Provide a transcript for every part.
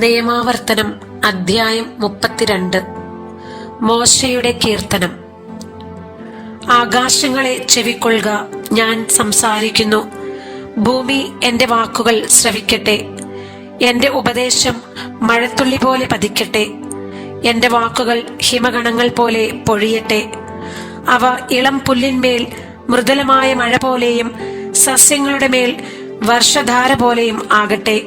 നിയമാവർത്തനം അധ്യായം മുപ്പത്തിരണ്ട്. മോശയുടെ കീർത്തനം. ആകാശങ്ങളെ ചെവിക്കൊള്ളുക ഞാൻ സംസാരിക്കുന്നു. ഭൂമി എന്റെ വാക്കുകൾ ശ്രവിക്കട്ടെ. എന്റെ ഉപദേശം മഴത്തുള്ളി പോലെ പതിക്കട്ടെ. എന്റെ വാക്കുകൾ ഹിമഗണങ്ങൾ പോലെ പൊഴിയട്ടെ. അവ ഇളം പുല്ലിന്മേൽ മൃദുലമായ മഴ പോലെയും സസ്യങ്ങളുടെ മേൽ വർഷധാര പോലെയും ആകട്ടെ.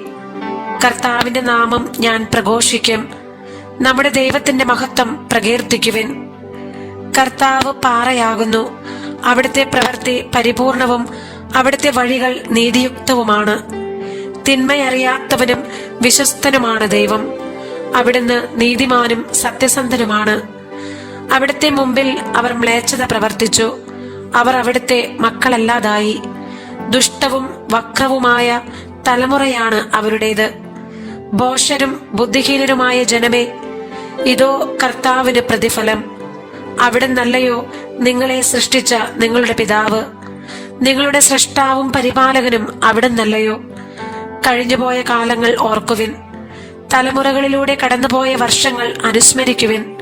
കർത്താവിന്റെ നാമം ഞാൻ പ്രഘോഷിക്കും. നമ്മുടെ ദൈവത്തിന്റെ മഹത്വം പ്രകീർത്തിക്കുവിൻ. കർത്താവ് പാറയാകുന്നു. അവിടുത്തെ പ്രവൃത്തി പരിപൂർണവും അവിടുത്തെ വഴികൾ നീതിയുക്തവുമാണ്. തിന്മയറിയാത്തവനും വിശ്വസ്തനുമാണ് ദൈവം. അവിടുന്ന് നീതിമാനും സത്യസന്ധനുമാണ്. അവിടുത്തെ മുമ്പിൽ അവർ മ്ലേച്ഛത പ്രവർത്തിച്ചു. അവർ അവിടുത്തെ മക്കളല്ലാതായി. ദുഷ്ടവും വക്രവുമായ തലമുറയാണ് അവരുടേത്. ബോഷരും ബുദ്ധിഹീനരുമായ ജനമേ ഇതോ കർത്താവിന്റെ പ്രതിഫലം. അവിടെ നല്ലയോ നിങ്ങളെ സൃഷ്ടിച്ച നിങ്ങളുടെ പിതാവ്. നിങ്ങളുടെ സൃഷ്ടാവും പരിപാലകനും അവിടെ നല്ലയോ. കഴിഞ്ഞുപോയ കാലങ്ങൾ ഓർക്കുവിൻ. തലമുറകളിലൂടെ കടന്നുപോയ വർഷങ്ങൾ അനുസ്മരിക്കുവിൻ.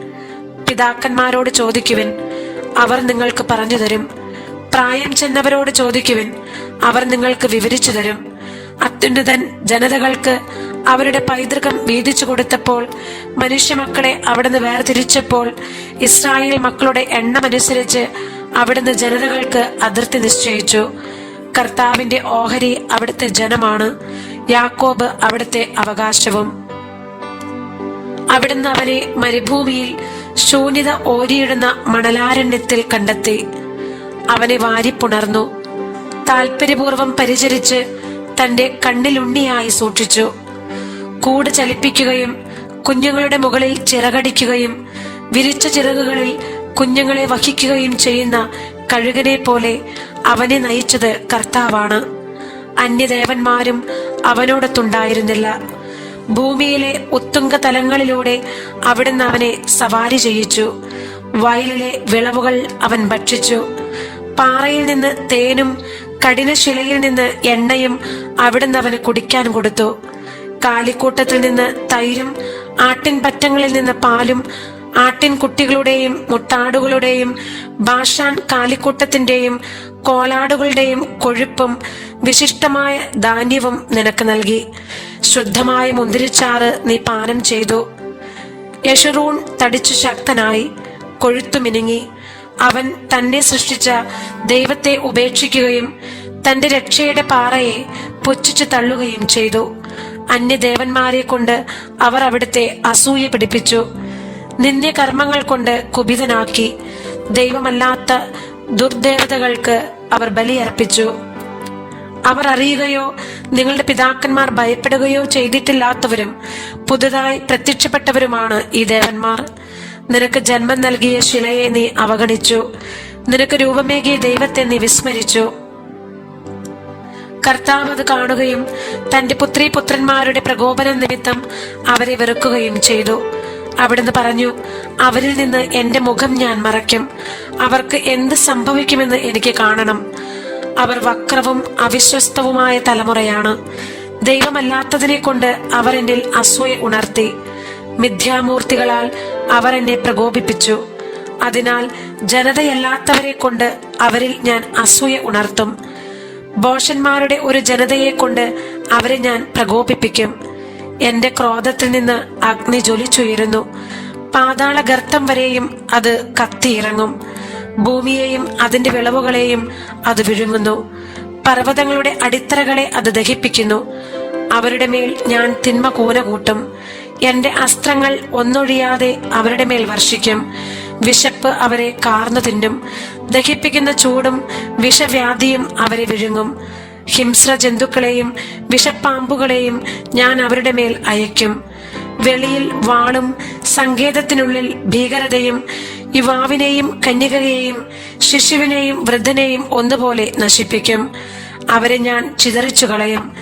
പിതാക്കന്മാരോട് ചോദിക്കുവിൻ. അവർ നിങ്ങൾക്ക് പറഞ്ഞു തരും. പ്രായം ചെന്നവരോട് ചോദിക്കുവിൻ. അവർ നിങ്ങൾക്ക് വിവരിച്ചു തരും. അത്യുന്നതൻ ജനതകൾക്ക് അവരുടെ പൈതൃകം വീതിച്ചു കൊടുത്തപ്പോൾ മനുഷ്യമക്കളെ അവിടുന്ന് വേർതിരിച്ചപ്പോൾ ഇസ്രായേൽ മക്കളുടെ എണ്ണമനുസരിച്ച് അവിടുന്ന് ജനതകൾക്ക് അതിർത്തി നിശ്ചയിച്ചു. കർത്താവിന്റെ ഓഹരി അവിടുത്തെ ജനമാണ്. യാക്കോബ് അവിടുത്തെ അവകാശവും. അവിടുന്ന് അവനെ മരുഭൂമിയിൽ ശൂന്യത ഓരിയിടുന്ന മണലാരണ്യത്തിൽ കണ്ടെത്തി. അവനെ വാരിപ്പുണർന്നു. താൽപര്യപൂർവം പരിചരിച്ച് തന്റെ കണ്ണിലുണ്ണിയായി സൂക്ഷിച്ചു. കൂട് ചലിപ്പിക്കുകയും കുഞ്ഞുങ്ങളുടെ മുകളിൽ ചിറകടിക്കുകയും വിരിച്ച ചിറകുകളിൽ കുഞ്ഞുങ്ങളെ വഹിക്കുകയും ചെയ്യുന്ന കഴുകനെ പോലെ അവനെ നയിച്ചത് കർത്താവാണ്. അന്യദേവന്മാരും അവനോടൊത്തുണ്ടായിരുന്നില്ല. ഭൂമിയിലെ ഉത്തുംഗ തലങ്ങളിലൂടെ അവിടുന്ന് അവനെ സവാരി ചെയ്യിച്ചു. വയലിലെ വിളവുകൾ അവൻ ഭക്ഷിച്ചു. പാറയിൽ നിന്ന് തേനും കഠിനശിലയിൽ നിന്ന് എണ്ണയും അവിടുന്ന് അവന് കുടിക്കാൻ കൊടുത്തു. കാലിക്കൂട്ടത്തിൽ നിന്ന് തൈരും ആട്ടിൻ പറ്റങ്ങളിൽ നിന്ന് പാലും ആട്ടിൻ കുട്ടികളുടെയും മുട്ടാടുകളുടെയും ഭാഷാൻ കാലിക്കൂട്ടത്തിന്റെയും കോലാടുകളുടെയും കൊഴുപ്പും വിശിഷ്ടമായ ധാന്യവും നിനക്ക് നൽകി. ശുദ്ധമായ മുന്തിരിച്ചാറ് നീ പാനം ചെയ്തു. യഷറൂൺ തടിച്ചു ശക്തനായി കൊഴുത്തു മിനുങ്ങി. അവൻ തന്നെ സൃഷ്ടിച്ച ദൈവത്തെ ഉപേക്ഷിക്കുകയും തന്റെ രക്ഷയുടെ പാറയെ പുച്ഛിച്ചു തള്ളുകയും ചെയ്തു. അന്യദേവന്മാരെ കൊണ്ട് അവർ അവിടുത്തെ അസൂയ പിടിപ്പിച്ചു. നിന്ദ്യകർമ്മങ്ങൾ കൊണ്ട് കുപിതനാക്കി. ദൈവമല്ലാത്ത ദുർദേവതകൾക്ക് അവർ ബലിയർപ്പിച്ചു അവർ അറിയുകയോ നിങ്ങളുടെ പിതാക്കന്മാർ ഭയപ്പെടുകയോ ചെയ്തിട്ടില്ലാത്തവരും പുതുതായി പ്രത്യക്ഷപ്പെട്ടവരുമാണ് ഈ ദേവന്മാർ. നിനക്ക് ജന്മം നൽകിയ ശിലയെ നീ അവഗണിച്ചു. നിനക്ക് രൂപമേകിയ ദൈവത്തെ നീ വിസ്മരിച്ചു. കർത്താവ് അത് കാണുകയും തന്റെ പുത്രി പുത്രന്മാരുടെ പ്രകോപനം നിമിത്തം അവരെ വെറുക്കുകയും ചെയ്തു. അവിടുന്ന് പറഞ്ഞു അവരിൽ നിന്ന് എന്റെ മുഖം ഞാൻ മറയ്ക്കും. അവർക്ക് എന്ത് സംഭവിക്കുമെന്ന് എനിക്ക് കാണണം. അവർ വക്രവും അവിശ്വസ്തവുമായ തലമുറയാണ്. ദൈവമല്ലാത്തതിനെ കൊണ്ട് അവർ എന്നിൽ അസൂയ ഉണർത്തി. മിഥ്യാമൂർത്തികളാൽ അവർ എന്നെ പ്രകോപിപ്പിച്ചു. അതിനാൽ ജനതയല്ലാത്തവരെ കൊണ്ട് അവരിൽ ഞാൻ അസൂയ ഉണർത്തും. ബോഷന്മാരുടെ ഒരു ജനതയെ കൊണ്ട് അവരെ ഞാൻ പ്രകോപിപ്പിക്കും. എന്റെ ക്രോധത്തിൽ നിന്ന് അഗ്നി ജ്വലിച്ചുയരുന്നു. പാതാള ഗർത്തം വരെയും അത് കത്തിയിറങ്ങും. ഭൂമിയെയും അതിന്റെ വിളവുകളെയും അത് വിഴുങ്ങുന്നു. പർവതങ്ങളുടെ അടിത്തറകളെ അത് ദഹിപ്പിക്കുന്നു. അവരുടെ മേൽ ഞാൻ തിന്മ കൂന കൂട്ടും. എന്റെ അസ്ത്രങ്ങൾ ഒന്നൊഴിയാതെ അവരുടെ മേൽ വർഷിക്കും. വിശപ്പ് അവരെ കാർന്നു തിന്നും. ദഹിപ്പിക്കുന്ന ചൂടും വിഷവ്യാധിയും അവരെ വിഴുങ്ങും. ഹിംസ്ര ജന്തുക്കളെയും വിഷപ്പാമ്പുകളെയും ഞാൻ അവരുടെ മേൽ അയക്കും വെളിയിൽ വാളും സങ്കേതത്തിനുള്ളിൽ ഭീകരതയും യുവാവിനെയും കന്യകയെയും ശിശുവിനെയും വൃദ്ധനെയും ഒന്നുപോലെ നശിപ്പിക്കും. അവരെ ഞാൻ ചിതറിച്ചു കളയും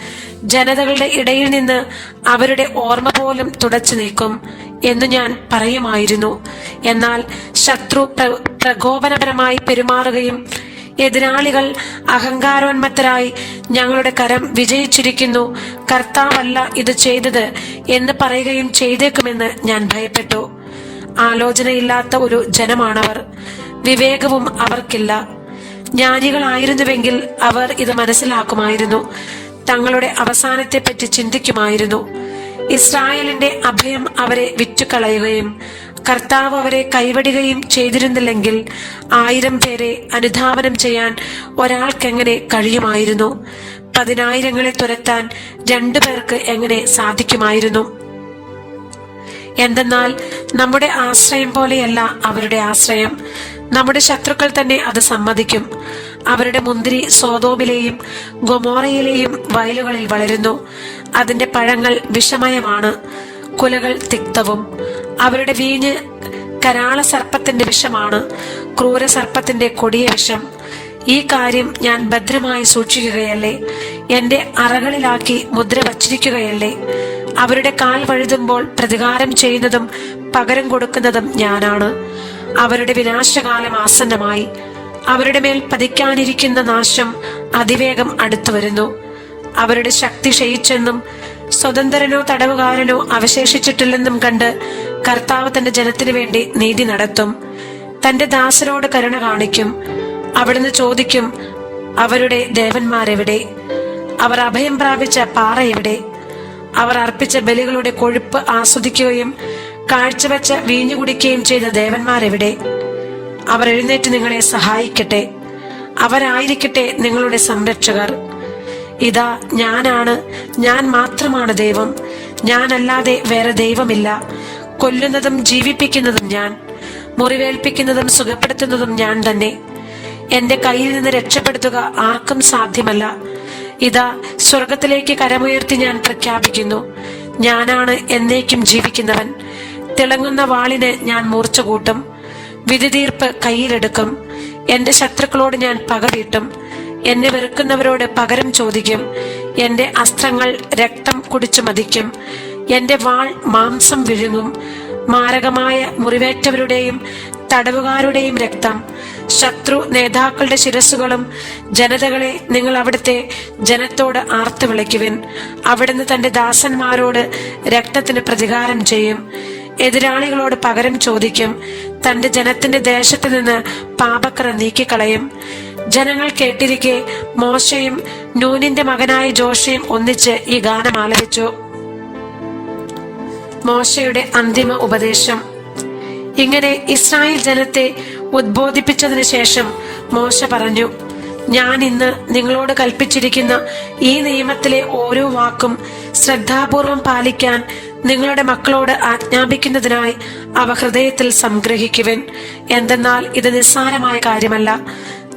ജനതകളുടെ ഇടയിൽ നിന്ന് അവരുടെ ഓർമ്മ പോലും തുടച്ചു നീക്കും. എന്നു ഞാൻ പറയുമായിരുന്നു. എന്നാൽ ശത്രു പ്ര- പ്രകോപനപരമായി പെരുമാറുകയും എതിരാളികൾ അഹങ്കാരോന്മത്തരായി ഞങ്ങളുടെ കരം വിജയിച്ചിരിക്കുന്നു. കർത്താവല്ല ഇത് ചെയ്തത് എന്ന് പറയുകയും ചെയ്തേക്കുമെന്ന് ഞാൻ ഭയപ്പെട്ടു. ആലോചനയില്ലാത്ത ഒരു ജനമാണവർ. വിവേകവും അവർക്കില്ല. ജ്ഞാനികളായിരുന്നുവെങ്കിൽ അവർ ഇത് മനസ്സിലാക്കുമായിരുന്നു. തങ്ങളുടെ അവസാനത്തെപ്പറ്റി ചിന്തിക്കുമായിരുന്നു. ഇസ്രായേലിന്റെ അഭയം അവരെ വിറ്റുകളയുകയും കർത്താവ് അവരെ കൈവടികയും ചെയ്തിരുന്നില്ലെങ്കിൽ ആയിരം പേരെ അനുധാവനം ചെയ്യാൻ ഒരാൾക്കെങ്ങനെ കഴിയുമായിരുന്നു? പതിനായിരങ്ങളെ തുരത്താൻ രണ്ടു പേർക്ക് എങ്ങനെ സാധിക്കുമായിരുന്നു? എന്തെന്നാൽ നമ്മുടെ ആശ്രയം പോലെയല്ല അവരുടെ ആശ്രയം. നമ്മുടെ ശത്രുക്കൾ തന്നെ അത് സമ്മതിക്കും. അവരുടെ മുന്തിരി സോതോമിലെയും ഗൊമോറയിലെയും വയലുകളിൽ വളരുന്നു. അതിന്റെ പഴങ്ങൾ വിഷമയമാണ്. കുലകൾ തിക്തവും. അവരുടെ വീഞ്ഞ് കരാള സർപ്പത്തിന്റെ വിഷമാണ്. ക്രൂര സർപ്പത്തിന്റെ കൊടിയ വിഷം. ഈ കാര്യം ഞാൻ ഭദ്രമായി സൂക്ഷിക്കുകയല്ലേ? എന്റെ അറകളിലാക്കി മുദ്ര വച്ചിരിക്കുകയല്ലേ? അവരുടെ കാൽ വഴുതുമ്പോൾ പ്രതികാരം ചെയ്യുന്നതും പകരം കൊടുക്കുന്നതും ഞാനാണ്. അവരുടെ വിനാശകാലം ആസന്നമായി. അവരുടെ മേൽ പതിക്കാനിരിക്കുന്ന നാശം അതിവേഗം അടുത്തു വരുന്നു. അവരുടെ ശക്തി ക്ഷയിച്ചെന്നും സ്വതന്ത്രനോ തടവുകാരനോ അവശേഷിച്ചിട്ടില്ലെന്നും കണ്ട് കർത്താവ് തന്റെ ജനത്തിനു വേണ്ടി നീതി നടത്തും. തന്റെ ദാസനോട് കരുണ കാണിക്കും. അവിടുന്ന് ചോദിക്കും അവരുടെ ദേവന്മാരെവിടെ? അവർ അഭയം പ്രാപിച്ച പാറ എവിടെ അവർ അർപ്പിച്ച ബലികളുടെ കൊഴുപ്പ് ആസ്വദിക്കുകയും കാഴ്ചവെച്ച വീഞ്ഞു കുടിക്കുകയും ചെയ്ത ദേവന്മാരെവിടെ? അവർ എഴുന്നേറ്റ് നിങ്ങളെ സഹായിക്കട്ടെ. അവരായിരിക്കട്ടെ നിങ്ങളുടെ സംരക്ഷകർ. ഇതാ ഞാനാണ്. ഞാൻ മാത്രമാണ് ദൈവം. ഞാനല്ലാതെ വേറെ ദൈവമില്ല. കൊല്ലുന്നതും ജീവിപ്പിക്കുന്നതും ഞാൻ. മുറിവേൽപ്പിക്കുന്നതും സുഖപ്പെടുത്തുന്നതും ഞാൻ തന്നെ. എന്റെ കയ്യിൽ നിന്ന് രക്ഷപ്പെടുത്തുക ആർക്കും സാധ്യമല്ല. ഇതാ സ്വർഗത്തിലേക്ക് കരമുയർത്തി ഞാൻ പ്രഖ്യാപിക്കുന്നു. ഞാനാണ് എന്നേക്കും ജീവിക്കുന്നവൻ. തിളങ്ങുന്ന വാളിന് ഞാൻ മൂർച്ച കൂട്ടും വിധി തീർപ്പ് കയ്യിലെടുക്കും. എന്റെ ശത്രുക്കളോട് ഞാൻ പകവീട്ടും എന്നെ വെറുക്കുന്നവരോട് പകരം ചോദിക്കും. എന്റെ അസ്ത്രങ്ങൾ രക്തം കുടിച്ചു മതിക്കും. എന്റെ വാൾ മാംസം വിഴുങ്ങും. മാരകമായ മുറിവേറ്റവരുടെയും തടവുകാരുടെയും രക്തം. ശത്രു നേതാക്കളുടെ ശിരസ്സുകളും ജനതകളെ നിങ്ങൾ അവിടുത്തെ ജനത്തോട് ആർത്തു വിളിക്കുവിൻ. അവിടുന്ന് തന്റെ ദാസന്മാരോട് രക്തത്തിന് പ്രതികാരം ചെയ്യും. എതിരാളികളോട് പകരം ചോദിക്കും. തന്റെ ജനത്തിന്റെ ദേശത്ത് നിന്ന് പാപക്കറ നീക്കിക്കളയും. ജനങ്ങൾ കേട്ടിരിക്കെ മോശയും നൂനിന്റെ മകനായ ജോഷയും ഒന്നിച്ച് ഈ ഗാനം ആലപിച്ചു. മോശയുടെ അന്തിമ ഉപദേശം. ഇങ്ങനെ ഇസ്രായേൽ ജനത്തെ ഉദ്ബോധിപ്പിച്ചതിനു ശേഷം മോശ പറഞ്ഞു ഞാൻ ഇന്ന് നിങ്ങളോട് കൽപ്പിച്ചിരിക്കുന്ന ഈ നിയമത്തിലെ ഓരോ വാക്കും ശ്രദ്ധാപൂർവം പാലിക്കാൻ നിങ്ങളുടെ മക്കളോട് ആജ്ഞാപിക്കുന്നതിനായി അവ ഹൃദയത്തിൽ സംഗ്രഹിക്കുവൻ. എന്തെന്നാൽ ഇത് നിസ്സാരമായ കാര്യമല്ല.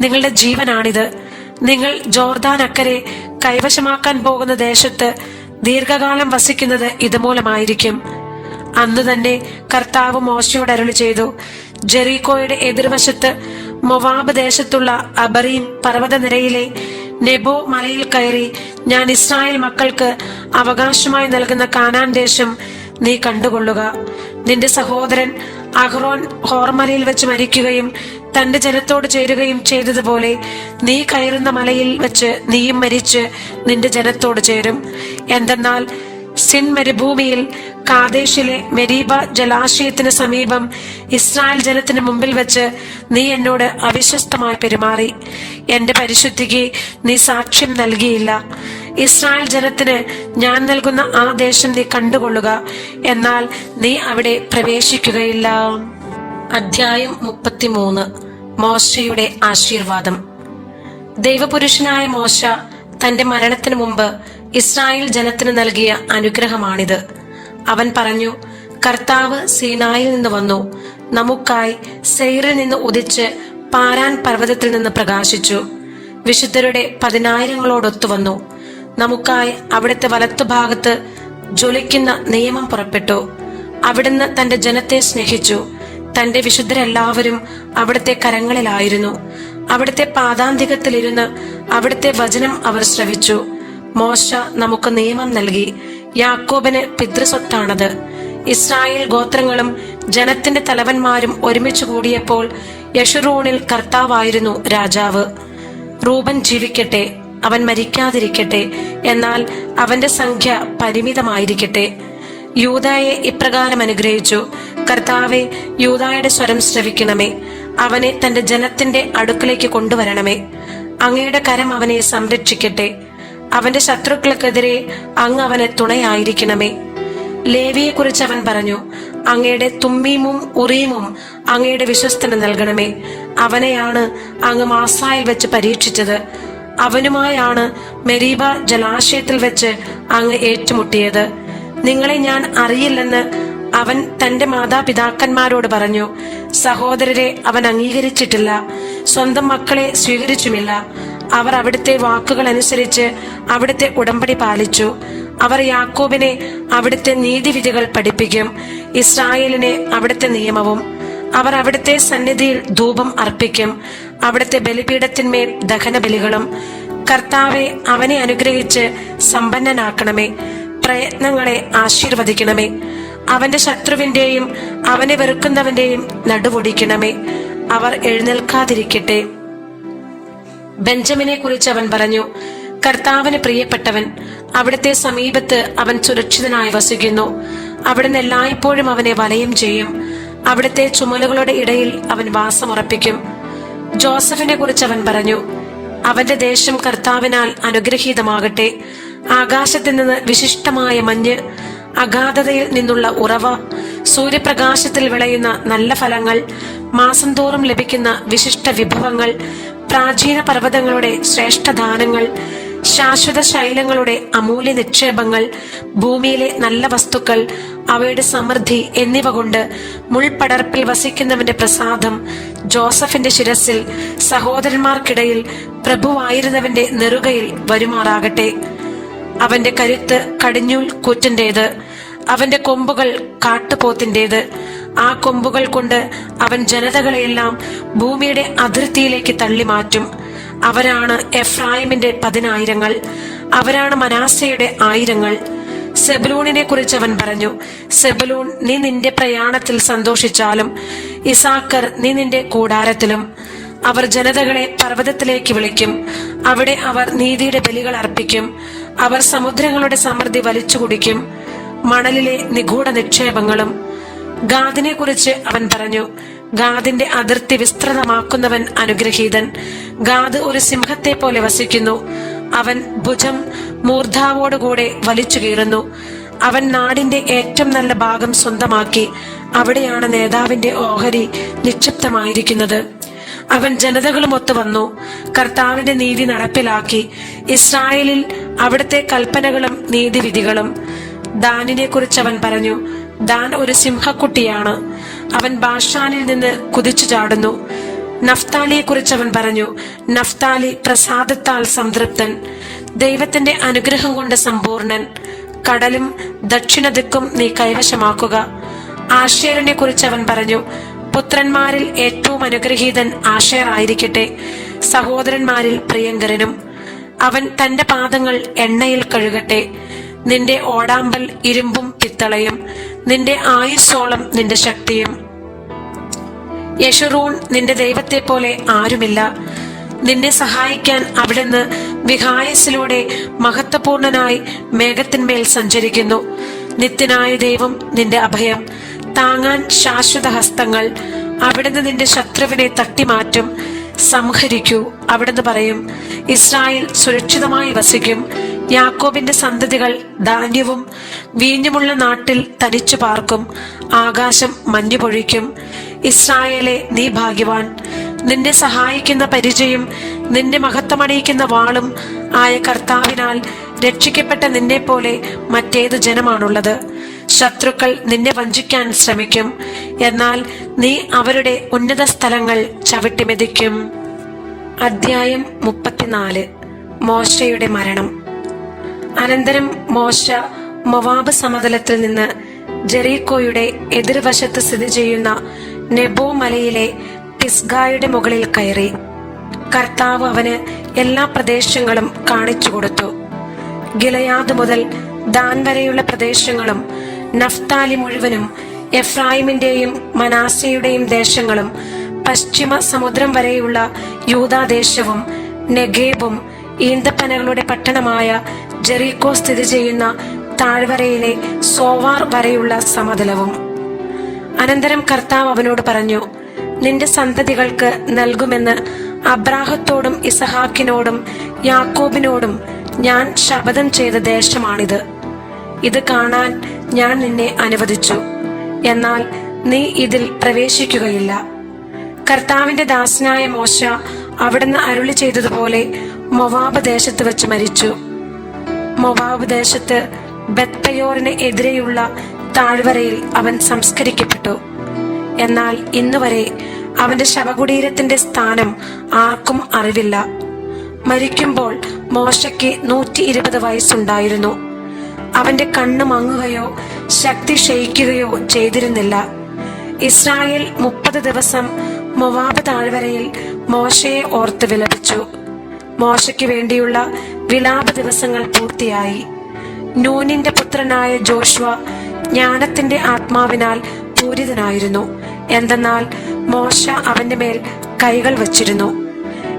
നിങ്ങളുടെ ജീവനാണിത്. നിങ്ങൾ ജോർദാൻ അക്കരെ കൈവശമാക്കാൻ പോകുന്ന ദേശത്ത് ദീർഘകാലം വസിക്കുന്നത് ഇതുമൂലമായിരിക്കും. അന്ന് തന്നെ കർത്താവ് മോശയോട് അരുളി ചെയ്തു. ജെറീക്കോയുടെ എതിർവശത്ത് മൊവാബ് ദേശത്തുള്ള അബറീം പർവതനിരയിലെ നെബോ മലയിൽ കയറി ഞാൻ ഇസ്രായേൽ മക്കൾക്ക് അവകാശമായി നൽകുന്ന കാനാൻ ദേശം നീ കണ്ടുകൊള്ളുക. നിന്റെ സഹോദരൻ അഹ്റോൻ ഹോർമലയിൽ വെച്ച് മരിക്കുകയും തന്റെ ജനത്തോട് ചേരുകയും ചെയ്തതുപോലെ നീ കയറുന്ന മലയിൽ വെച്ച് നീയും മരിച്ച് നിന്റെ ജനത്തോട് ചേരും. എന്തെന്നാൽ സിൻ മരുഭൂമിയിൽ കാദേശിലെ മെരീബ ജലാശയത്തിന് സമീപം ഇസ്രായേൽ ജനത്തിന് മുമ്പിൽ വെച്ച് നീ എന്നോട് അവിശ്വസ്തമായി പെരുമാറി. എന്റെ പരിശുദ്ധിക്ക് നീ സാക്ഷ്യം നൽകിയില്ല. ഇസ്രായേൽ ജനത്തിന് ഞാൻ നൽകുന്ന ആ ദേശം നീ കണ്ടുകൊള്ളുക. എന്നാൽ നീ അവിടെ പ്രവേശിക്കുകയില്ല. അധ്യായം മുപ്പത്തിമൂന്ന്. മോശയുടെ ആശീർവാദം. ദൈവപുരുഷനായ മോശ തന്റെ മരണത്തിന് മുമ്പ് ഇസ്രായേൽ ജനത്തിന് നൽകിയ അനുഗ്രഹമാണിത്. അവൻ പറഞ്ഞു കർത്താവ് സീനായിൽ നിന്ന് വന്നു. നമുക്കായി സെയ്റിൽ നിന്ന് ഉദിച്ച് പാരാൻ പർവതത്തിൽ നിന്ന് പ്രകാശിച്ചു. വിശുദ്ധരുടെ പതിനായിരങ്ങളോടൊത്തു വന്നു. നമുക്കായി അവിടുത്തെ വലത്തുഭാഗത്ത് ജ്വലിക്കുന്ന നിയമം പുറപ്പെട്ടു. അവിടുന്ന് തന്റെ ജനത്തെ സ്നേഹിച്ചു. തന്റെ വിശുദ്ധരെല്ലാവരും അവിടുത്തെ കരങ്ങളിലായിരുന്നു. അവിടുത്തെ പാതാന്തികത്തിലിരുന്ന് അവിടുത്തെ വചനം അവർ ശ്രവിച്ചു. മോശ നമുക്ക് നിയമം നൽകി. യാക്കോബിന് പിതൃസ്വത്താണത്. ഇസ്രായേൽ ഗോത്രങ്ങളും ജനത്തിന്റെ തലവന്മാരും ഒരുമിച്ച് കൂടിയപ്പോൾ യഷുറൂണിൽ കർത്താവായിരുന്നു രാജാവ്. റൂബൻ ജീവിക്കട്ടെ അവൻ മരിക്കാതിരിക്കട്ടെ എന്നാൽ അവന്റെ സംഖ്യ പരിമിതമായിരിക്കട്ടെ. യൂതായെ ഇപ്രകാരം അനുഗ്രഹിച്ചു കർത്താവെ യൂതായുടെ സ്വരം ശ്രവിക്കണമേ അവനെ തന്റെ ജനത്തിന്റെ അടുക്കലേക്ക് കൊണ്ടുവരണമേ. അങ്ങയുടെ കരം അവനെ സംരക്ഷിക്കട്ടെ. അവന്റെ ശത്രുക്കൾക്കെതിരെ അങ്ങ് അവന് തുണയായിരിക്കണമേ. ലേവിയെക്കുറിച്ച് അവൻ പറഞ്ഞു അങ്ങയുടെ തുമ്മീമും ഉറീമും അങ്ങയുടെ വിശ്വസ്തന് നൽകണമേ. അവനെയാണ് അങ്ങ് മാസായിൽ വെച്ച് പരീക്ഷിച്ചത്. അവനുമായാണ് മെരീബ ജലാശയത്തിൽ വെച്ച് അങ്ങ് ഏറ്റുമുട്ടിയത്. നിങ്ങളെ ഞാൻ അറിയില്ലെന്ന് അവൻ തന്റെ മാതാപിതാക്കന്മാരോട് പറഞ്ഞു. സഹോദരരെ അവൻ അംഗീകരിച്ചിട്ടില്ല. സ്വന്തം മക്കളെ സ്വീകരിച്ചുമില്ല. അവർ അവിടുത്തെ വാക്കുകൾ അനുസരിച്ച് അവിടുത്തെ ഉടമ്പടി പാലിച്ചു. അവർ യാക്കോബിനെ അവിടുത്തെ നീതിവിധികൾ പഠിപ്പിക്കും ഇസ്രായേലിനെ അവിടുത്തെ നിയമവും. അവർ അവിടുത്തെ സന്നിധിയിൽ ധൂപം അർപ്പിക്കും അവിടുത്തെ ബലിപീഠത്തിന്മേൽ ദഹനബലികളും. കർത്താവെ അവനെ അനുഗ്രഹിച്ച് സമ്പന്നനാക്കണമേ പ്രയത്നങ്ങളെ ആശീർവദിക്കണമേ. അവന്റെ ശത്രുവിന്റെയും അവനെ വെറുക്കുന്നവന്റെയും നടുവൊടിക്കണമേ. അവർ എഴുന്നേൽക്കാതിരിക്കട്ടെ. ബെഞ്ചമിനെ കുറിച്ച് അവൻ പറഞ്ഞു കർത്താവിന് പ്രിയപ്പെട്ടവൻ അവിടുത്തെ സമീപത്ത് അവൻ സുരക്ഷിതനായി വസിക്കുന്നു. അവിടുന്ന് എല്ലായ്പ്പോഴും അവനെ വലയം ചെയ്യും. അവിടുത്തെ ചുമലുകളുടെ ഇടയിൽ അവൻ വാസമുറപ്പിക്കും. ജോസഫിനെ കുറിച്ച് അവൻ പറഞ്ഞു അവന്റെ ദേശം കർത്താവിനാൽ അനുഗ്രഹീതമാകട്ടെ. ആകാശത്തിൽ നിന്ന് വിശിഷ്ടമായ മഞ്ഞ് അഗാധതയിൽ നിന്നുള്ള ഉറവ സൂര്യപ്രകാശത്തിൽ വിളയുന്ന നല്ല ഫലങ്ങൾ മാസം തോറും ലഭിക്കുന്ന വിശിഷ്ട വിഭവങ്ങൾ പ്രാചീന പർവതങ്ങളുടെ ശ്രേഷ്ഠദാനങ്ങൾ ശാശ്വത ശൈലങ്ങളുടെ അമൂല്യ നിക്ഷേപങ്ങൾ ഭൂമിയിലെ നല്ല വസ്തുക്കൾ അവയുടെ സമൃദ്ധി എന്നിവ കൊണ്ട് മുൾപടർപ്പിൽ വസിക്കുന്നവന്റെ പ്രസാദം ജോസഫിന്റെ ശിരസിൽ സഹോദരന്മാർക്കിടയിൽ പ്രഭുവായിരുന്നവന്റെ നെറുകയിൽ വരുമാറാകട്ടെ. അവന്റെ കരുത്ത് കടിഞ്ഞൂൽ കൂറ്റന്റേത് അവന്റെ കൊമ്പുകൾ കാട്ടുപോത്തിന്റേത്. ആ കൊമ്പുകൾ കൊണ്ട് അവൻ ജനതകളെയെല്ലാം ഭൂമിയുടെ അതിർത്തിയിലേക്ക് തള്ളി മാറ്റും അവരാണ് എഫ്രായിമിന്റെ പതിനായിരങ്ങൾ. അവരാണ് മനാസയുടെ ആയിരങ്ങൾ. സെബലൂണിനെ കുറിച്ച് അവൻ പറഞ്ഞു സെബലൂൺ നീ നിന്റെ പ്രയാണത്തിൽ സന്തോഷിച്ചാലും ഇസാക്കർ നീ നിന്റെ കൂടാരത്തിലും. അവർ ജനതകളെ പർവതത്തിലേക്ക് വിളിക്കും. അവിടെ അവർ നീതിയുടെ ബലികൾ അർപ്പിക്കും. അവർ സമുദ്രങ്ങളുടെ സമൃദ്ധി വലിച്ചു കുടിക്കും. മണലിലെ നിഗൂഢ നിക്ഷേപങ്ങളും. ഗാദിനെ കുറിച്ച് അവൻ പറഞ്ഞു ഗാദിന്റെ അതിർത്തി വിസ്തൃതമാക്കുന്നവൻ അനുഗ്രഹീതൻ. ഗാദ് ഒരു സിംഹത്തെ പോലെ വസിക്കുന്നു. അവൻ ഭുജം മൂർധാവോടുകൂടെ വലിച്ചു കീറുന്നു. അവൻ നാടിന്റെ ഏറ്റവും നല്ല ഭാഗം സ്വന്തമാക്കി. അവിടെയാണ് നേതാവിന്റെ ഓഹരി നിക്ഷിപ്തമായിരിക്കുന്നത്. അവൻ ജനതകളുമൊത്ത് വന്നു. കർത്താവിന്റെ നീതി നടപ്പിലാക്കി. ഇസ്രായേലിൽ അവിടുത്തെ കൽപ്പനകളും നീതിവിധികളും. ദാനിനെ കുറിച്ച് അവൻ പറഞ്ഞു ദാൻ ഒരു സിംഹക്കുട്ടിയാണ്. അവൻ ബാഷാനിൽ നിന്ന് കുതിച്ചു ചാടുന്നു. നഫ്താലിയെ കുറിച്ച് അവൻ പറഞ്ഞു നഫ്താലി പ്രസാദത്താൽ സംതൃപ്തൻ ദൈവത്തിന്റെ അനുഗ്രഹം കൊണ്ട് സമ്പൂർണൻ. കടലും ദക്ഷിണ ദിക്കും നീ കൈവശമാക്കുക. ആഷേറിനെ കുറിച്ച് അവൻ പറഞ്ഞു പുത്രന്മാരിൽ ഏറ്റവും അനുഗ്രഹീതൻ ആഷേർ ആയിരിക്കട്ടെ സഹോദരന്മാരിൽ പ്രിയങ്കരനും. അവൻ തന്റെ പാദങ്ങൾ എണ്ണയിൽ കഴുകട്ടെ. നിന്റെ ഓടാമ്പൽ ഇരുമ്പും പിത്തളയും നിന്റെ ആയുസ്സോളം നിന്റെ ശക്തിയും. യശുറൂൺ നിന്റെ ദൈവത്തെ പോലെ ആരുമില്ല. നിന്നെ സഹായിക്കാൻ അവിടുന്ന് വിഹായസിലൂടെ മഹത്വപൂർണനായി മേഘത്തിന്മേൽ സഞ്ചരിക്കുന്നു. നിത്യനായ ദൈവം നിന്റെ അഭയം. താങ്ങാൻ ശാശ്വത ഹസ്തങ്ങൾ. അവിടുന്ന് നിന്റെ ശത്രുവിനെ തട്ടിമാറ്റും. സംഹരിക്കൂ അവിടുന്ന് പറയും ഇസ്രായേൽ സുരക്ഷിതമായി വസിക്കും. യാക്കോബിന്റെ സന്തതികൾ ധാന്യവും വീഞ്ഞുമുള്ള നാട്ടിൽ തനിച്ചു പാർക്കും. ആകാശം മഞ്ഞു പൊഴിക്കും ഇസ്രായേലെ നീ ഭാഗ്യവാൻ. നിന്നെ സഹായിക്കുന്ന പരിചയം നിന്റെ മഹത്വമണിയിക്കുന്ന വാളും ആയ കർത്താവിനാൽ രക്ഷിക്കപ്പെട്ട നിന്നെ പോലെ മറ്റേത് ജനമാണുള്ളത്. ശത്രുക്കൾ നിന്നെ വഞ്ചിക്കാൻ ശ്രമിക്കും. എന്നാൽ നീ അവരുടെ ഉന്നത സ്ഥലങ്ങൾ ചവിട്ടിമെതിക്കും അധ്യായം മുപ്പത്തിനാല്. മോശയുടെ മരണം. അനന്തരം മോശ മൊവാബ് സമതലത്തിൽ നിന്ന് ജെറീക്കോയുടെ എതിർവശത്ത് സ്ഥിതി ചെയ്യുന്ന നെബോ മലയിലെ പിസ്ഗായുടെ മുകളിൽ കയറി കർത്താവ് അവന് എല്ലാ പ്രദേശങ്ങളും കാണിച്ചു കൊടുത്തു. ഗിലയാദ് മുതൽ ദാൻ വരെയുള്ള പ്രദേശങ്ങളും നഫ്താലി മുഴുവനും എഫ്രായിമിന്റെയും മനാസയുടെയും ദേശങ്ങളും പശ്ചിമ സമുദ്രം വരെയുള്ള യൂതാദേശവും നെഗേബും ഈന്തപ്പനകളുടെ പട്ടണമായ ജെറീക്കോ സ്ഥിതി ചെയ്യുന്ന താഴ്വരയിലെ സോവാർ വരെയുള്ള സമതലവും. അനന്തരം കർത്താവ് അവനോട് പറഞ്ഞു നിന്റെ സന്തതികൾക്ക് നൽകുമെന്ന് അബ്രാഹത്തോടും ഇസഹാക്കിനോടും യാക്കോബിനോടും ഞാൻ ശപഥം ചെയ്ത ദേശമാണിത്. ഇത് കാണാൻ ഞാൻ നിന്നെ അനുവദിച്ചു. എന്നാൽ നീ ഇതിൽ പ്രവേശിക്കുകയില്ല. കർത്താവിന്റെ ദാസനായ മോശ അവിടുന്ന് അരുളി ചെയ്തതുപോലെ മൊവാബ് ദേശത്ത് വെച്ച് മരിച്ചു. മൊവാബ് ദേശത്ത് ബത്തയോറിന് എതിരെയുള്ള താഴ്വരയിൽ അവൻ സംസ്കരിക്കപ്പെട്ടു. എന്നാൽ ഇന്നുവരെ അവന്റെ ശവകുടീരത്തിന്റെ സ്ഥാനം ആർക്കും അറിവില്ല. മരിക്കുമ്പോൾ മോശയ്ക്ക് നൂറ്റി ഇരുപത് വയസ്സുണ്ടായിരുന്നു. അവന്റെ കണ്ണ് മങ്ങുകയോ ശക്തി ക്ഷയിക്കുകയോ ചെയ്തിരുന്നില്ല. ഇസ്രായേൽ മുപ്പത് ദിവസം മൊവാബ് താഴ്വരയിൽ മോശയെ ഓർത്ത് വിലപിച്ചു. മോശയ്ക്ക് വേണ്ടിയുള്ള വിലാപ ദിവസങ്ങൾ പൂർത്തിയായി. നൂനിന്റെ പുത്രനായ ജോഷ്വ ജ്ഞാനത്തിന്റെ ആത്മാവിനാൽ പൂരിതനായിരുന്നു. എന്തെന്നാൽ മോശ അവന്റെ മേൽ കൈകൾ വച്ചിരുന്നു.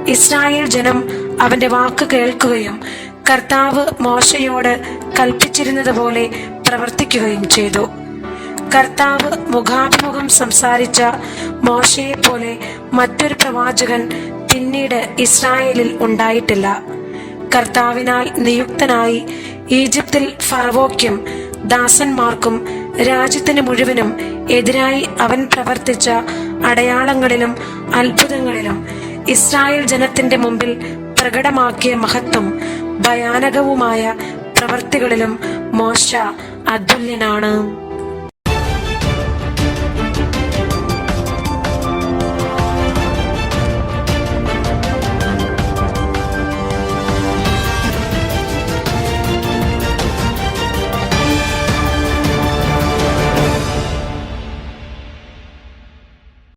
ഇസ്രായേൽ ജനം അവന്റെ വാക്ക് കേൾക്കുകയും കർത്താവ് മോശയോട് കൽപ്പിച്ചിരുന്നത് പോലെ പ്രവർത്തിക്കുകയും ചെയ്തു. കർത്താവ് മുഖാഭിമുഖം സംസാരിച്ച മോശയെ പോലെ മറ്റൊരു പ്രവാചകൻ പിന്നീട് ഇസ്രായേലിൽ ഉണ്ടായിട്ടില്ല. കർത്താവിനാൽ നിയുക്തനായി ഈജിപ്തിൽ ഫറവോയ്ക്കും ദാസന്മാർക്കും രാജ്യത്തിന് മുഴുവനും എതിരായി അവൻ പ്രവർത്തിച്ച അടയാളങ്ങളിലും അത്ഭുതങ്ങളിലും ഇസ്രായേൽ ജനത്തിന്റെ മുമ്പിൽ പ്രകടമാക്കിയ മഹത്വം ഭയാനകവുമായ പ്രവർത്തികളിലും മോശ അതുല്യനാണ്.